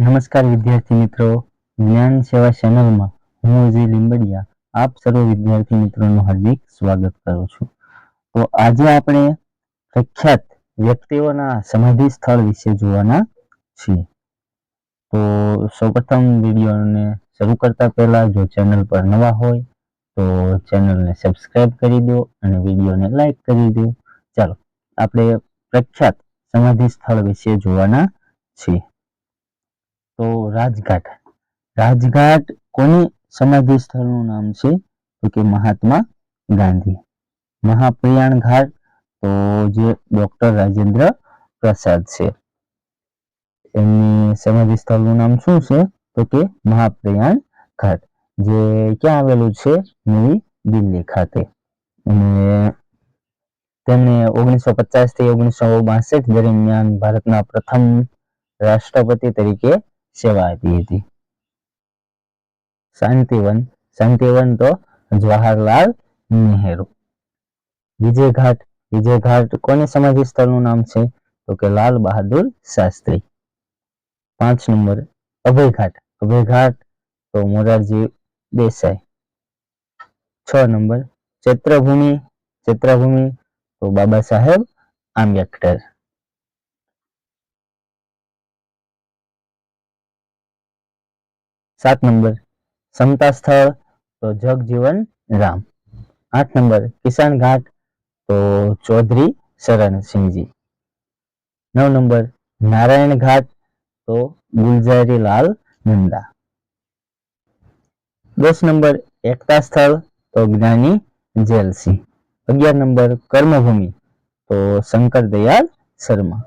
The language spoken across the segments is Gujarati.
નમસ્કાર વિદ્યાર્થી મિત્રો. જ્ઞાન સેવા ચેનલમાં હું અજય લીંબડિયા. આપ સર્વ વિદ્યાર્થી મિત્રોનું હાર્દિક સ્વાગત કરું છું. તો આજે આપણે પ્રખ્યાત વ્યક્તિઓના સમાધિ સ્થળ વિશે જોવાના છીએ. તો સૌપ્રથમ વિડીયોને શરૂ કરતા પહેલા જો ચેનલ પર નવા હોય, તો ચેનલને સબસ્ક્રાઇબ કરી દો અને વિડીયોને લાઈક કરી દો. ચાલો, આપણે પ્રખ્યાત સમાધિ સ્થળ વિશે જોવાના છીએ. રાજઘાટ. રાજઘાટ કોની સમાધિ સ્થળનું નામ છે? તો કે મહાત્મા ગાંધી. મહાપ્રયાણ ઘાટ તો જે ડોક્ટર રાજેન્દ્ર પ્રસાદ છે. એમની સમાધિ સ્થળનું નામ શું છે? તો કે મહાપ્રયાણ ઘાટ, જે ક્યાં આવેલું છે? નવી દિલ્હી ખાતે. અને તેમણે ઓગણીસો પચાસથી ઓગણીસો બાસઠ દરમિયાન ભારતના પ્રથમ રાષ્ટ્રપતિ તરીકે સેવા આપી હતી. શાંતિવન શાંતિવન તો જવાહરલાલ નહેરુ. વિજય ઘાટ વિજય ઘાટ કોની સમાધિ સ્થળનું નામ છે? તો કે લાલ બહાદુર શાસ્ત્રી. પાંચ નંબર, અભયઘાટ. અભયઘાટ તો મોરારજી દેસાઈ. છ નંબર, ચૈત્રભૂમિ ચૈત્રભૂમિ તો બાબા સાહેબ આંબેડકર. સાત નંબર. સમતા સ્થળ, તો જગજીવન રામ. આઠ નંબર, કિસાન ઘાટ, તો ચૌધરી શરણસિંહજી નવ નંબર, નારાયણ ઘાટ, તો ગુલઝારીલાલ નંદા. દસ નંબર, એકતા સ્થળ, તો જ્ઞાની જેલસિંહ. અગિયાર નંબર, કર્મભૂમિ, તો શંકર દયાળ શર્મા.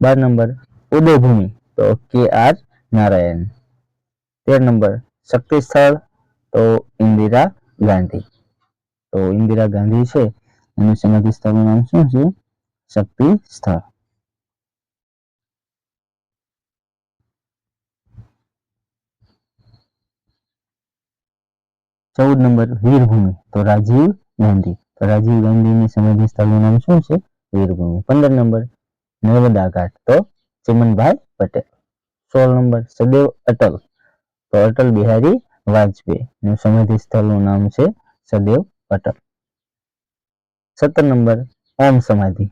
બાર નંબર, ઉદયભૂમિ, તો કે આર નારાયણ. તેર નંબર શક્તિ સ્થળ તો ઇન્દિરા ગાંધી. તો ઇન્દિરા ગાંધી છે. એનું સમાધિ સ્થળનું નામ શું છે? શક્તિ સ્થળ ચૌદ નંબર વીરભૂમિ. તો રાજીવ ગાંધી. તો રાજીવ ગાંધીની સમાધિ સ્થળનું નામ શું છે? વીરભૂમિ. પંદર નંબર નર્મદા ઘાટ. તો ચિમનભાઈ પટેલ. સોળ નંબર સદૈવ અટલ. તો અટલ બિહારી વાજપેયી. નું સમાધિ સ્થળનું નામ છે સદૈવ અટલ સત્તર નંબર, ઓમ સમાધિ.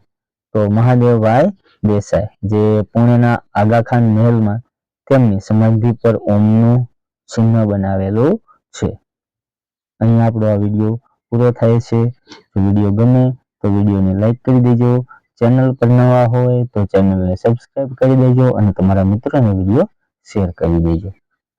તો મહાદેવભાઈ દેસાઈ, જે પુણેના આગાખાન મહેલમાં તેમની સમાધિ પર ઓમનું ચિહ્ન બનાવેલું છે. અહીંયા આપણો આ વીડિયો પૂરો થાય છે. જો વીડિયો ગમે તો વિડીયોને લાઈક કરી દેજો. ચેનલ પર નવા હોય તો ચેનલને સબસ્ક્રાઈબ કરી દેજો અને તમારા મિત્રોને વીડિયો શેર કરી દેજો.